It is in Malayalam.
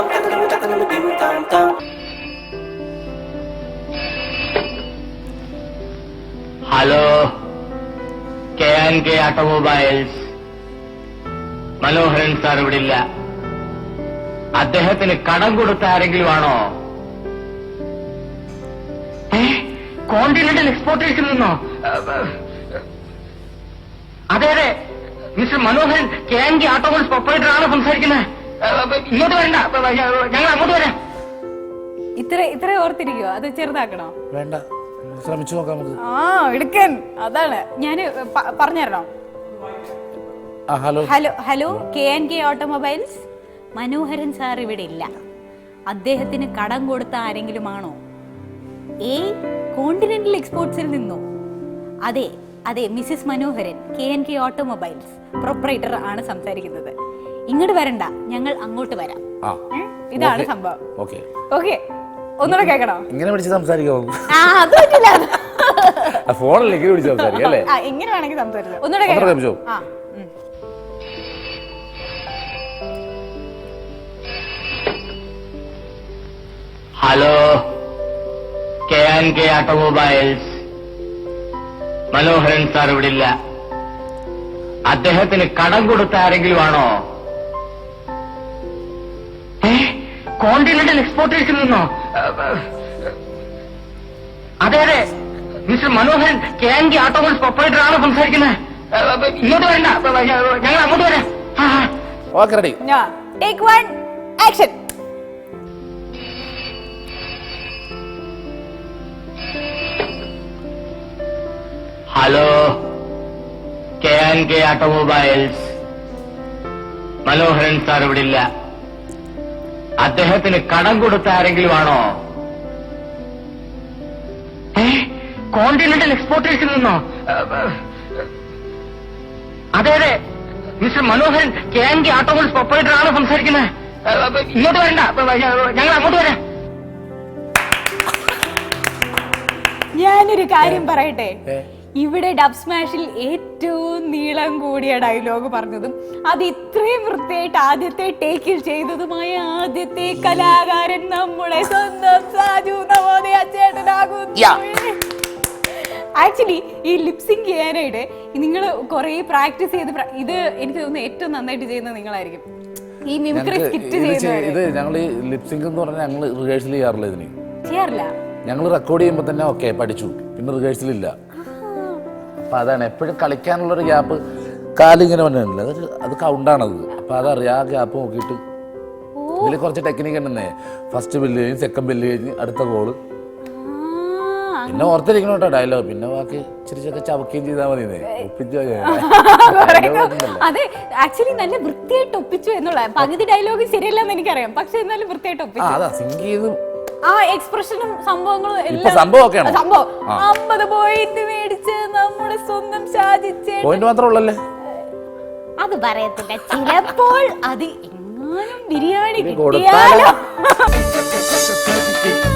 tam, tatanam, tatanam, dim tam tam. Hello K N K automobiles Manoharan sir ഇവിടെ ഇല്ല അദ്ദേഹത്തിന് കടം കൊടുത്ത ആരെങ്കിലും ആണോ? കോണ്ടിനെന്റൽ എക്സ്പോർട്ടേഴ്സിൽ നിന്നോ അതെ അതെ. Mister Manoharan K N K automobiles proprietor ആണ് സംസാരിക്കുന്നത്. ഇങ്ങോട്ട് വരണ്ട. ഞങ്ങൾ അങ്ങോട്ട് വരാം. ഇത്ര ഇത്ര ഓർത്തിരിക്കോ അത് ചെറുതാക്കണോ? വേണ്ട. ശ്രമിച്ചു നോക്കാം നമുക്ക്. ആ എടുക്കൻ. അതാണ്. ഞാൻ പറഞ്ഞുതരണോ? Hello. Hello hello K N K automobiles? Manoharan sir ഇവിടെ ഇല്ല. അദ്ദേഹത്തിന് കടം കൊടുത്ത ആരെങ്കിലും ആണോ? ഏ കോണ്ടിനെന്റൽ എക്സ്പോർട്സിൽ നിന്നോ? അതെ അതെ missus Manoharan K N K automobiles proprietor ആണ് സംസാരിക്കുന്നത്. ഇങ്ങോട്ട് വരണ്ട. ഞങ്ങൾ അങ്ങോട്ട് വരാം. ആ ഇതാണ് സംഭവം. ഓക്കെ. ഓക്കെ. ഒന്നുകൂടെ കേൾക്കണോ? ഇങ്ങനെ വിളിച്ച് സംസാരിക്കോ ആ അത് പറ്റില്ല ആ ഫോണല്ലേ ഇങ്ങനെ വിളിച്ച് സംസാരിക്കാം അല്ലേ? ആ വേണമെങ്കിൽ ഒന്നുകൂടെ. Hello. K N K automobiles. Manoharan sir ഇവിടെ ഇല്ല. അദ്ദേഹത്തിന് കടം കൊടുത്ത ആരെങ്കിലും ആണോ? കോണ്ടിനെന്റൽ എക്സ്പോർട്ടേഴ്സിൽ നിന്നോ അതെ അതെ mister Manoharan K N K automobiles proprietor ആണ് സംസാരിക്കുന്നത് ഇങ്ങോട്ട് വരണ്ട ഞങ്ങൾ അങ്ങോട്ട് വരാം. Okay ready. Take one. Action. Hello K N K automobiles Manoharan sir ഇവിടെ ഇല്ല അദ്ദേഹത്തിന് കടം കൊടുത്ത ആരെങ്കിലും ആണോ? കോണ്ടിനെന്റൽ എക്സ്പോർട്ടേഴ്സിൽ നിന്നോ? അതെ അതെ. Mister Manoharan K N K automobiles operator ആണ് സംസാരിക്കുന്നത്. ഇങ്ങോട്ട് വരണ്ട. ഞങ്ങൾ അങ്ങോട്ട് വരാം. ഞാനൊരു കാര്യം പറയട്ടെ? ഇവിടെ ഡബ് സ്മാഷിൽ ഏറ്റവും നീളം കൂടിയ ഡയലോഗ് പറഞ്ഞതും അത് ഇത്രയും വൃത്തിയായിട്ട് ആദ്യത്തെ ടേക്കിൽ ചെയ്തതുമായ ആദ്യത്തെ കലാകാരൻ നമ്മുടെ സ്വന്തം സാജു നവോദയ ചേട്ടനാകുന്നു. ആക്ച്വലി ഈ ലിപ്സിങ് ചെയ്യാനായിട്ട് നിങ്ങൾ കുറേ പ്രാക്ടീസ് ചെയ്ത് ഇത് എനിക്ക് തോന്നുന്നു ഏറ്റവും നന്നായിട്ട് ചെയ്യുന്നത് നിങ്ങളായിരിക്കും. ഈ മിമിക്രി സ്കിറ്റ് ഇത് ഞങ്ങൾ ഈ ലിപ്സിംഗ് എന്ന് പറഞ്ഞാൽ ഞങ്ങൾ റിഹേഴ്സൽ ചെയ്യാറില്ല ഇതിന്. ചെയ്യാറില്ല. ഞങ്ങൾ റെക്കോർഡ് ചെയ്യുമ്പോൾ തന്നെ ഓക്കെ പഠിച്ചു. പിന്നെ റിഹേഴ്സൽ ഇല്ല. അപ്പൊ അതാണ്. എപ്പോഴും കളിക്കാനുള്ളൊരു ഗ്യാപ്പ് കാലിങ്ങനെ വന്നിട്ടില്ല അത് അത് കൗണ്ടാണത്. അപ്പം അതറിയാം. ആ ഗ്യാപ്പ് നോക്കിയിട്ട് ഇതിൽ കുറച്ച് ടെക്നിക്ക് ഉണ്ടെന്നേ. ഫസ്റ്റ് ബില്ല് കഴിഞ്ഞ് സെക്കൻഡ് ബില്ല് കഴിഞ്ഞ് അടുത്ത ഗോൾ പിന്നെ ഓർത്തിരിക്കണം കേട്ടോ ഡയലോഗ് പിന്നെ ബാക്കി ഇച്ചിരിച്ചൊക്കെ ചവക്കുകയും ചെയ്താൽ മതി ഒപ്പിച്ചു അതെ. ആക്ച്വലി നല്ല വൃത്തിയായിട്ട് ഒപ്പിച്ചു എന്നുള്ള. പകുതി ഡയലോഗ് ശരിയല്ലെന്ന് എനിക്കറിയാം. പക്ഷെ എന്നാലും വൃത്തിയായിട്ട് ഒപ്പിച്ചു. അതാ സിങ്ക് ചെയ്ത് ആ എക്സ്പ്രഷനും സംഭവങ്ങളും എല്ലാം സംഭവം. അമ്പത് പോയിന്റ് മേടിച്ച് സ്വന്തം ഷാജിച്ചേ പോയിന്റ് മാത്രമേ ഉള്ളല്ലേ അത് പറയത്തില്ല. ചിലപ്പോൾ അത് എങ്ങാനും ബിരിയാണി കൊടുത്താലോ? കിട്ടിയാലോ.